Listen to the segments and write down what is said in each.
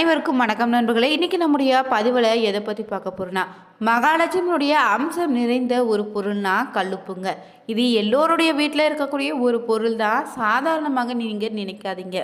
அனைவருக்கும் வணக்கம் நண்பர்களே. இன்றைக்கி நம்முடைய பதிவில் எதை பற்றி பார்க்க போகிறோன்னா மகாலட்சுமியுடைய அம்சம் நிறைந்த ஒரு பொருள்னா கல்லுப்புங்க. இது எல்லோருடைய வீட்டில் இருக்கக்கூடிய ஒரு பொருள் தான் சாதாரணமாக நீங்கள் நினைக்காதீங்க.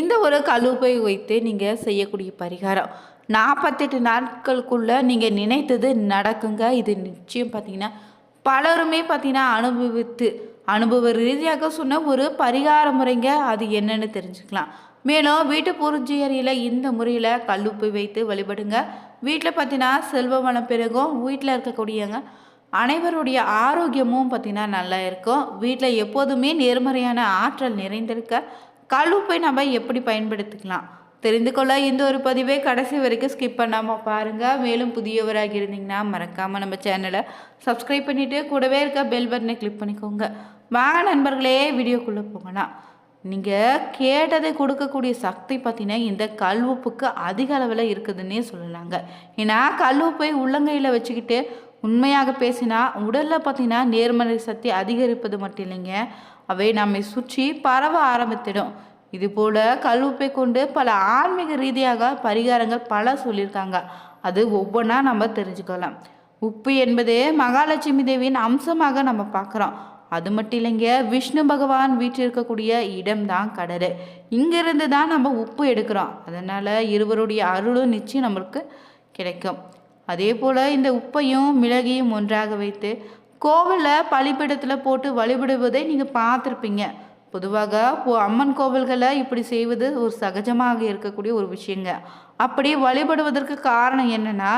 இந்த ஒரு கல்லுப்பை வைத்து நீங்கள் செய்யக்கூடிய பரிகாரம். நாற்பத்தெட்டு நாட்களுக்குள்ளே நீங்கள் நினைத்தது நடக்குங்க. இது நிச்சயம் பார்த்தீங்கன்னா பலருமே பார்த்தீங்கன்னா அனுபவித்து அனுபவ ரீதியாக சொன்ன ஒரு பரிகார முறைங்க. அது என்னன்னு தெரிஞ்சுக்கலாம். மேலும் வீட்டு பூர்ஜியரியில் இந்த முறையில் கல்லுப்பு வைத்து வழிபடுங்க. வீட்டில் பார்த்தீங்கன்னா செல்வ வளம் பெருகும். வீட்டில் இருக்கக்கூடியவங்க அனைவருடைய ஆரோக்கியமும் பார்த்தீங்கன்னா நல்லா இருக்கும். வீட்டில் எப்போதுமே நேர்மறையான ஆற்றல் நிறைந்திருக்க கல்லுப்பை நம்ம எப்படி பயன்படுத்திக்கலாம்? தெரிந்து கொள்ள இந்த ஒரு பதிவை கடைசி வரைக்கும் ஸ்கிப் பண்ணாமல் பாருங்கள் மேலும் புதியவராக இருந்தீங்கன்னா மறக்காமல் நம்ம சேனலை சப்ஸ்கிரைப் பண்ணிவிட்டு கூடவே இருக்க பெல் பட்டனை கிளிக் பண்ணிக்கோங்க. வாங்க நண்பர்களே வீடியோக்குள்ளே போகலாம். நீங்கள் கேட்டதை கொடுக்கக்கூடிய சக்தி பார்த்தீங்கன்னா இந்த கல்வுப்புக்கு அதிக அளவில் இருக்குதுன்னே சொல்லலாங்க ஏன்னா கல்வுப்பை உள்ளங்கையில் வச்சுக்கிட்டு உண்மையாக பேசினா உடலில் பார்த்தீங்கன்னா நேர்மறை சக்தி அதிகரிப்பது மட்டும் இல்லைங்க. அவை நம்மை சுற்றி பரவ ஆரம்பித்திடும். இதுபோல் கல்வுப்பை கொண்டு பல ஆன்மீக ரீதியாக பரிகாரங்கள் பல சொல்லியிருக்காங்க. அது ஒவ்வொன்றா நம்ம தெரிஞ்சுக்கலாம். உப்பு என்பது மகாலட்சுமி தேவியின் அம்சமாக நம்ம பார்க்குறோம். அது மட்டும் இல்லைங்க விஷ்ணு பகவான் வீட்டில் இருக்கக்கூடிய இடம்தான் கடல். இங்கிருந்து தான் நம்ம உப்பு எடுக்கிறோம். அதனால் இருவருடைய அருளும் நிச்சயம் நம்மளுக்கு கிடைக்கும். அதே போல் இந்த உப்பையும் மிளகையும் ஒன்றாக வைத்து கோவிலில் பழிப்பிடத்தில் போட்டு வழிபடுவதை நீங்கள் பார்த்துருப்பீங்க. பொதுவாக அம்மன் கோவில்களை இப்படி செய்வது ஒரு சகஜமாக இருக்கக்கூடிய ஒரு விஷயங்க. அப்படி வழிபடுவதற்கு காரணம் என்னென்னா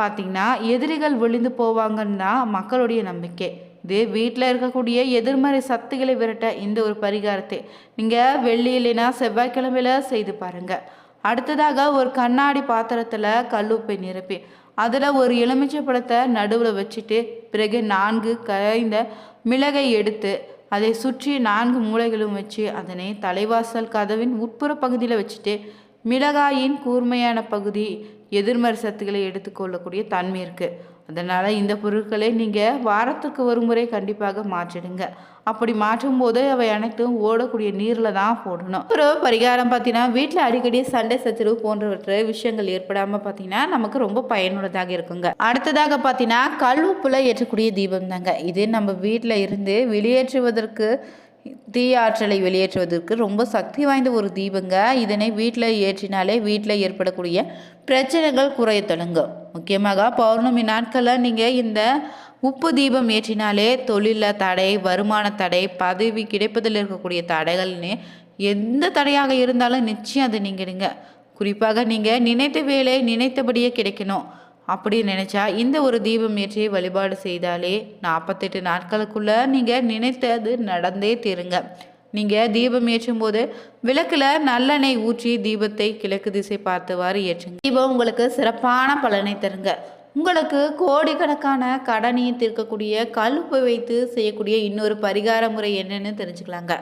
பார்த்தீங்கன்னா எதிரிகள் விழுந்து போவாங்கன்னு தான் மக்களுடைய நம்பிக்கை. இது வீட்டில் இருக்கக்கூடிய எதிர்மறை சக்திகளை விரட்ட இந்த ஒரு பரிகாரத்தை நீங்கள் வெள்ளி இல்லைன்னா செவ்வாய்க்கிழமையில செய்து பாருங்கள் அடுத்ததாக ஒரு கண்ணாடி பாத்திரத்தில் கல்லுப்பை நிரப்பி அதில் ஒரு எலுமிச்சை பழத்தை நடுவில் வச்சுட்டு பிறகு நான்கு கரைந்த மிளகை எடுத்து அதை சுற்றி நான்கு மூலைகளும் வச்சு அதனை தலைவாசல் கதவின் உட்புற பகுதியில் வச்சுட்டு மிளகாயின் கூர்மையான பகுதி எதிர்மறை சத்துக்களை எடுத்துக்கொள்ளக்கூடிய தன்மை இருக்குது அதனால் இந்த பொருட்களை நீங்கள் வாரத்துக்கு ஒரு முறை கண்டிப்பாக மாற்றிடுங்க. அப்படி மாற்றும் போது அவை அனைத்தும் ஓடக்கூடிய நீரில் தான் போடணும். ஒரு பரிகாரம் பார்த்தீங்கன்னா வீட்டில் அடிக்கடி சண்டை சச்சரவு போன்றவற்றை விஷயங்கள் ஏற்படாமல் பார்த்தீங்கன்னா நமக்கு ரொம்ப பயனுள்ளதாக இருக்குங்க. அடுத்ததாக பார்த்தீங்கன்னா கல் ஏற்றக்கூடிய தீபம் தாங்க இது நம்ம வீட்டில் இருந்து வெளியேற்றுவதற்கு தீயாற்றலை வெளியேற்றுவதற்கு ரொம்ப சக்தி வாய்ந்த ஒரு தீபங்க. இதனை வீட்டில் ஏற்றினாலே வீட்டில் ஏற்படக்கூடிய பிரச்சனைகள் குறைய தொடங்கும். முக்கியமாக பௌர்ணமி நாட்களில் நீங்கள் இந்த உப்பு தீபம் ஏற்றினாலே தொழிலில் தடை வருமான தடை பதவி கிடைப்பதில் இருக்கக்கூடிய தடைகள்னு எந்த தடையாக இருந்தாலும் நிச்சயம் அதை நீங்கிடுங்க குறிப்பாக நீங்கள் நினைத்த வேலை நினைத்தபடியே கிடைக்கணும். அப்படின்னு நினச்சா இந்த ஒரு தீபம் ஏற்றி வழிபாடு செய்தாலே நாற்பத்தெட்டு நாட்களுக்குள்ளே நீங்கள் நினைத்தது நடந்தே தீருங்க. நீங்கள் தீபம் ஏற்றும் போது விளக்கில் நல்லெண்ணெய் ஊற்றி தீபத்தை கிழக்கு திசை பார்த்தவாறு ஏற்றுங்க. தீபம் உங்களுக்கு சிறப்பான பலனை தருங்க. உங்களுக்கு கோடிக்கணக்கான கடனையும் தீர்க்கக்கூடிய கழுப்பு வைத்து செய்யக்கூடிய இன்னொரு பரிகார முறை என்னன்னு தெரிஞ்சுக்கலாங்க.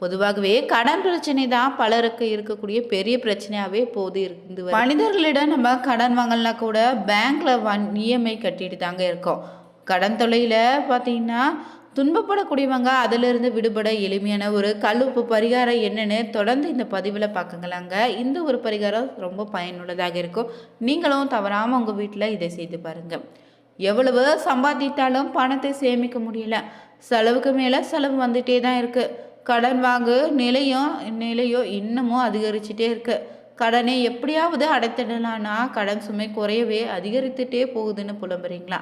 பொதுவாகவே கடன் பிரச்சனை தான் பலருக்கு இருக்கக்கூடிய பெரிய பிரச்சனையாகவே போது இருந்து மனிதர்களிடம் நம்ம கடன் வாங்கலனா கூட பேங்க்ல வன் இஎம்ஐ கட்டிட்டு தாங்க இருக்கோம். கடன் தொலையில் பார்த்தீங்கன்னா துன்பப்படக்கூடியவங்க அதிலிருந்து விடுபட எளிமையான ஒரு கல்லுப்பு பரிகாரம் என்னன்னு தொடர்ந்து இந்த பதிவில் பார்க்கங்களாங்க. இந்த ஒரு பரிகாரம் ரொம்ப பயனுள்ளதாக இருக்கும். நீங்களும் தவறாமல் உங்கள் வீட்டில் இதை செய்து பாருங்கள் எவ்வளவு சம்பாதித்தாலும் பணத்தை சேமிக்க முடியல. செலவுக்கு மேலே செலவு வந்துட்டே தான் இருக்குது கடன் வாங்கு நிலையும் நிலையோ இன்னமும் அதிகரிச்சுட்டே இருக்கு. கடனை எப்படியாவது அடைத்திடலான்னா கடன் சுமை குறையவே அதிகரித்துட்டே போகுதுன்னு புலம்புறீங்களா?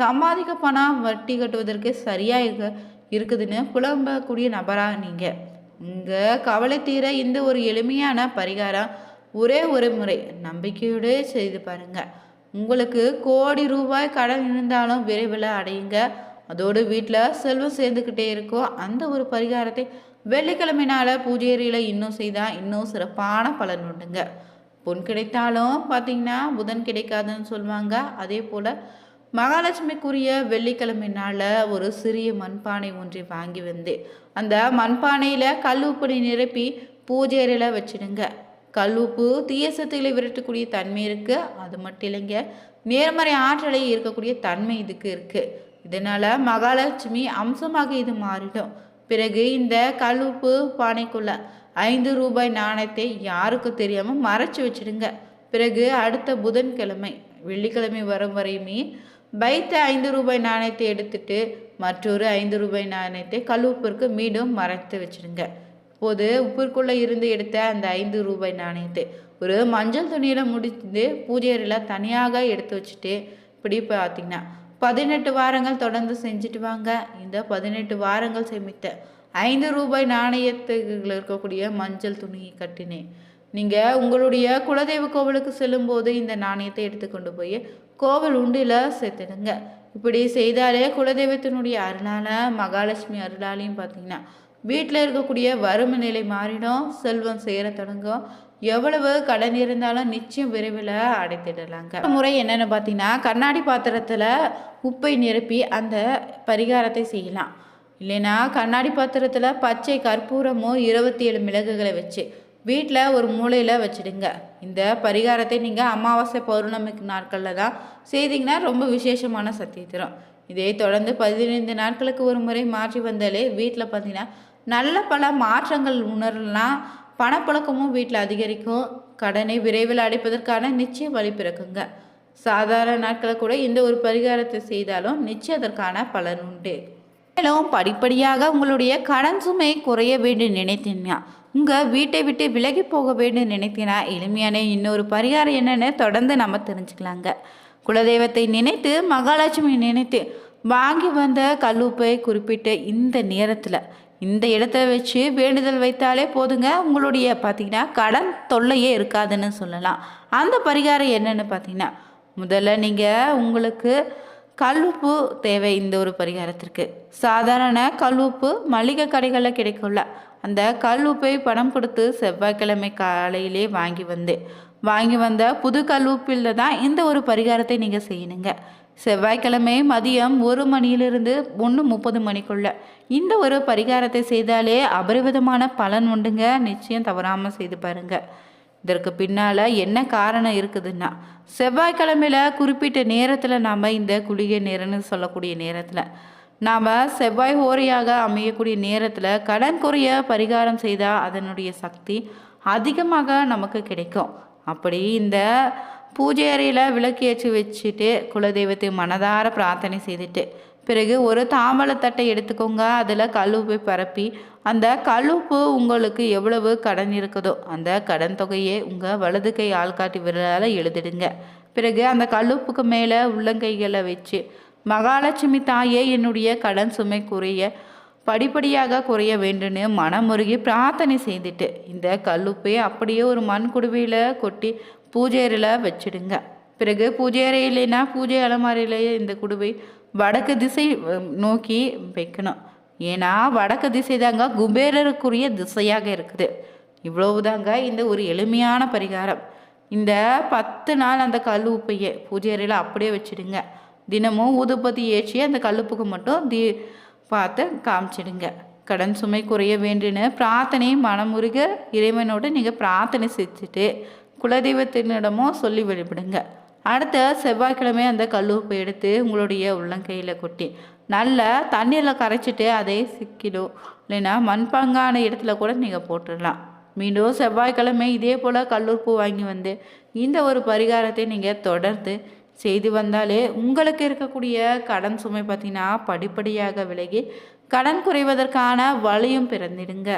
சம்பாதிக்க பணம் வட்டி கட்டுவதற்கு சரியாக இருக்க இருக்குதுன்னு புலம்பக்கூடிய நபரா நீங்கள் உங்கள் கவலை தீர இந்த ஒரு எளிமையான பரிகாரம் ஒரே ஒரு முறை நம்பிக்கையோடு செய்து பாருங்க. உங்களுக்கு கோடி ரூபாய் கடன் இருந்தாலும் விரைவில் அடையுங்க. அதோடு வீட்டில் செல்வம் சேர்ந்துக்கிட்டே இருக்கோ அந்த ஒரு பரிகாரத்தை வெள்ளிக்கிழமை நாள பூஜையறையில் இன்னும் செய்தால் இன்னும் சிறப்பான பலன் உண்டுங்க. பொன் கிடைத்தாலும் பார்த்தீங்கன்னா புதன் கிடைக்காதுன்னு சொல்லுவாங்க. அதே போல் மகாலட்சுமிக்குரிய வெள்ளிக்கிழமை நாளில் ஒரு சிறிய மண்பானை ஒன்றை வாங்கி வந்து அந்த மண்பானையில் கல் உப்பனை நிரப்பி பூஜை அறையில் வச்சிடுங்க. கல் உப்பு தீய சத்துக்களை விரட்டக்கூடிய தன்மை இருக்குது அது மட்டும் இல்லைங்க நேர்மறை ஆற்றலை இருக்கக்கூடிய தன்மை இதுக்கு இருக்குது இதனால் மகாலட்சுமி அம்சமாக இது மாறிடும். பிறகு இந்த கழுப்பு பானைக்குள்ள ஐந்து ரூபாய் நாணயத்தை யாருக்கும் தெரியாமல் மறைச்சு வச்சிடுங்க. பிறகு அடுத்த புதன்கிழமை வெள்ளிக்கிழமை வரும் வரையுமே வைத்த ஐந்து ரூபாய் நாணயத்தை எடுத்துட்டு மற்றொரு ஐந்து ரூபாய் நாணயத்தை கழுவுப்பிற்கு மீண்டும் மறைத்து வச்சிடுங்க. இப்போது உப்பிற்குள்ளே இருந்து எடுத்த அந்த ஐந்து ரூபாய் நாணயத்தை ஒரு மஞ்சள் துணியில் முடிந்து பூஜை அறையில் தனியாக எடுத்து வச்சுட்டு இப்படி பார்த்தீங்கன்னா பதினெட்டு வாரங்கள் தொடர்ந்து செஞ்சுட்டு வாங்க. இந்த பதினெட்டு வாரங்கள் சேமித்த ஐந்து ரூபாய் நாணயத்துல இருக்கக்கூடிய மஞ்சள் துணியை கட்டினேன். நீங்கள் உங்களுடைய குலதெய்வ கோவிலுக்கு செல்லும்போது இந்த நாணயத்தை எடுத்துக்கொண்டு போய் கோவில் உண்டியில் சேர்த்துடுங்க. இப்படி செய்தாலே குலதெய்வத்தினுடைய அருளான மகாலட்சுமி அருளாலையும் பார்த்தீங்கன்னா வீட்டில் இருக்கக்கூடிய வறுமை நிலை மாறிடும் செல்வம் சேர தொடங்கும். எவ்வளவு கடன் இருந்தாலும் நிச்சயம் விரைவில் அடைத்திடலாங்க. முறை என்னென்னு பார்த்தீங்கன்னா கண்ணாடி பாத்திரத்தில் உப்பை நிரப்பி அந்த பரிகாரத்தை செய்யலாம். இல்லைன்னா கண்ணாடி பாத்திரத்தில் பச்சை கற்பூரமோ இருபத்தி ஏழு மிளகுகளை வச்சு வீட்டில் ஒரு மூலையில் வச்சுடுங்க. இந்த பரிகாரத்தை நீங்கள் அமாவாசை பௌர்ணமிக்கு நாட்களில் தான் செய்தீங்கன்னா ரொம்ப விசேஷமான சக்தி தரும். இதே தொடர்ந்து பதினைந்து நாட்களுக்கு ஒரு முறை மாற்றி வந்தாலே வீட்டில் பார்த்தீங்கன்னா நல்ல பல மாற்றங்கள் உணரலாம். பணப்புழக்கமும் வீட்டில் அதிகரிக்கும். கடனை விரைவில் அடைப்பதற்கான நிச்சய வழி பிறக்குங்க. சாதாரண நாட்களில் கூட இந்த ஒரு பரிகாரத்தை செய்தாலும் நிச்சயம் அதற்கான பலன் உண்டு. மேலும் படிப்படியாக உங்களுடைய கடன் சுமை குறைய வேண்டும் நினைத்தீங்கன்னா உங்கள் வீட்டை விட்டு விலகி போக வேண்டும் நினைத்தீங்கன்னா எளிமையான இன்னொரு பரிகாரம் என்னன்னு தொடர்ந்து நம்ம தெரிஞ்சுக்கலாங்க. குலதெய்வத்தை நினைத்து மகாலட்சுமி நினைத்து வாங்கி வந்த கல்லுப்பை குறிப்பிட்ட இந்த நேரத்தில் இந்த இடத்த வச்சு வேண்டுதல் வைத்தாலே போதுங்க. உங்களுடைய பார்த்தீங்கன்னா கடன் தொல்லையே இருக்காதுன்னு சொல்லலாம். அந்த பரிகாரம் என்னென்னு பார்த்தீங்கன்னா முதல்ல நீங்கள் உங்களுக்கு கல்லுப்பு தேவை இந்த ஒரு பரிகாரத்திற்கு. சாதாரண கல்லுப்பு மளிகை கடைகளில் கிடைக்கும்ல அந்த கல்லுப்பை பணம் கொடுத்து செவ்வாய்க்கிழமை காலையிலே வாங்கி வந்து வாங்கி வந்த புது கல்லுப்பில் தான் இந்த ஒரு பரிகாரத்தை நீங்கள் செய்யணுங்க. செவ்வாய்க்கிழமை மதியம் ஒரு மணியிலிருந்து ஒன்று முப்பது மணிக்குள்ள. இந்த ஒரு பரிகாரத்தை செய்தாலே அபரிவிதமான பலன் உண்டுங்க. நிச்சயம் தவறாமல் செய்து பாருங்க. இதற்கு பின்னால் என்ன காரணம் இருக்குதுன்னா செவ்வாய்க்கிழமையில் குறிப்பிட்ட நேரத்தில் நாம் இந்த குளிகை நேரம்னு சொல்லக்கூடிய நேரத்தில் நாம் செவ்வாய் ஓரையாக அமையக்கூடிய நேரத்தில் கடன் குறைய பரிகாரம் செய்தால் அதனுடைய சக்தி அதிகமாக நமக்கு கிடைக்கும். அப்படி இந்த பூஜை அறையில் விளக்கு ஏற்றி வச்சுட்டு குலதெய்வத்தை மனதார பிரார்த்தனை செய்துட்டு பிறகு ஒரு தாம்பழத்தட்டை எடுத்துக்கோங்க அதில் கல்லுப்பை பரப்பி அந்த கல்லுப்பு உங்களுக்கு எவ்வளவு கடன் இருக்குதோ அந்த கடன் தொகையை உங்கள் வலது கை ஆள்காட்டி விரலால் எழுதிடுங்க. பிறகு அந்த கல்லுப்புக்கு மேலே உள்ளங்கைகளை வச்சு மகாலட்சுமி தாயே என்னுடைய கடன் சுமை குறைய படிப்படியாக குறைய வேண்டும்னு மனமுருகி பிரார்த்தனை செய்துட்டு இந்த கல்லுப்பை அப்படியே ஒரு மண் குடுவையில் கொட்டி பூஜை அறையில் வச்சிடுங்க. பிறகு பூஜை அறை இல்லைன்னா பூஜை அலமாரியிலேயே இந்த குடுவை வடக்கு திசை நோக்கி வைக்கணும். ஏன்னா வடக்கு திசை தாங்க குபேரருக்குரிய திசையாக இருக்குது. இவ்வளவுதாங்க இந்த ஒரு எளிமையான பரிகாரம். இந்த பத்து நாள் அந்த கல் உப்பையே பூஜை அறையில் அப்படியே வச்சுடுங்க. தினமும் ஊதுபத்தி ஏற்றி அந்த கல்லுப்புக்கு மட்டும் தீ பார்த்து காமிச்சிடுங்க. கடன் சுமை குறைய வேண்டுன்னு பிரார்த்தனை மனமுருக இறைவனோடு நீங்கள் பிரார்த்தனை செஞ்சுட்டு குலதெய்வத்தினிடமும் சொல்லி வழிபடுங்க அடுத்த செவ்வாய்க்கிழமை அந்த கல்லுப்பை எடுத்து உங்களுடைய உள்ளங்கையில் கொட்டி நல்லா தண்ணீரில் கரைச்சிட்டு அதை சிக்கிடும் இல்லைன்னா மண்பாங்கான இடத்துல கூட நீங்கள் போட்டுடலாம். மீண்டும் செவ்வாய்க்கிழமை இதே போல் கல்லூர்பூ வாங்கி வந்து இந்த ஒரு பரிகாரத்தை நீங்கள் தொடர்ந்து செய்து வந்தாலே உங்களுக்கு இருக்கக்கூடிய கடன் சுமை பார்த்திங்கன்னா படிப்படியாக விலகி கடன் குறைவதற்கான வழியும் பிறந்திடுங்க.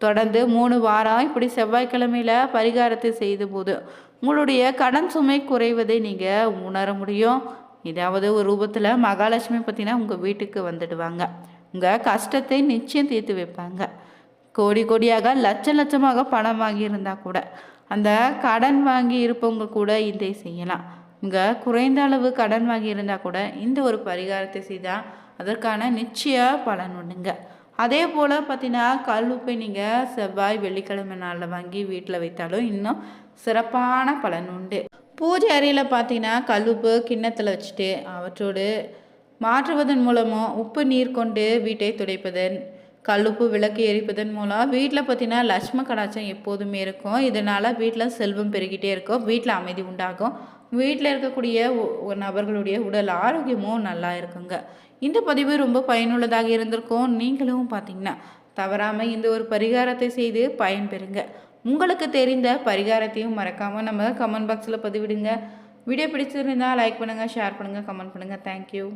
தொடர்ந்து மூணு வாரம் இப்படி செவ்வாய்க்கிழமையில் பரிகாரத்தை செய்த போது உங்களுடைய கடன் சுமை குறைவதை நீங்கள் உணர முடியும். ஏதாவது ஒரு ரூபத்தில் மகாலட்சுமி பார்த்தீங்கன்னா உங்கள் வீட்டுக்கு வந்துடுவாங்க. உங்கள் கஷ்டத்தை நிச்சயம் தீர்த்து வைப்பாங்க. கோடி கோடியாக லட்ச லட்சமாக பணம் வாங்கியிருந்தால் கூட அந்த கடன் வாங்கி இருப்பவங்க கூட இதை செய்யலாம். இங்கே குறைந்த அளவு கடன் வாங்கி இருந்தால் கூட இந்த ஒரு பரிகாரத்தை செய்தால் அதற்கான நிச்சய பலன் உண்டுங்க. அதே போல் பார்த்தீங்கன்னா கல் உப்பை நீங்கள் செவ்வாய் வெள்ளிக்கிழமை நாளில் வாங்கி வீட்டில் வைத்தாலும் இன்னும் சிறப்பான பலன் உண்டு. பூஜை அறையில் பார்த்தீங்கன்னா கல்லுப்பு கிண்ணத்தில் வச்சுட்டு அவற்றோடு மாற்றுவதன் மூலமும் உப்பு நீர் கொண்டு வீட்டை துடைப்பதன் கல்லுப்பு விளக்கு எரிப்பதன் மூலம் வீட்டில் பார்த்தீங்கன்னா லட்சும கடாச்சம் எப்போதுமே இருக்கும். இதனால் வீட்டில் செல்வம் பெருகிட்டே இருக்கும். வீட்டில் அமைதி உண்டாகும். வீட்டில் இருக்கக்கூடிய நபர்களுடைய உடல் ஆரோக்கியமும் நல்லா இருக்குங்க. இந்த பதிவு ரொம்ப பயனுள்ளதாக இருந்திருக்கும். நீங்களும் பார்த்தீங்கன்னா தவறாமல் இந்த ஒரு பரிகாரத்தை செய்து பயன்பெறுங்க. உங்களுக்கு தெரிந்த பரிகாரத்தையும் மறக்காமல் நம்ம கமெண்ட் பாக்ஸில் பதிவிடுங்க. வீடியோ பிடிச்சிருந்தால் லைக் பண்ணுங்கள் ஷேர் பண்ணுங்கள் கமெண்ட் பண்ணுங்கள் தேங்க்யூ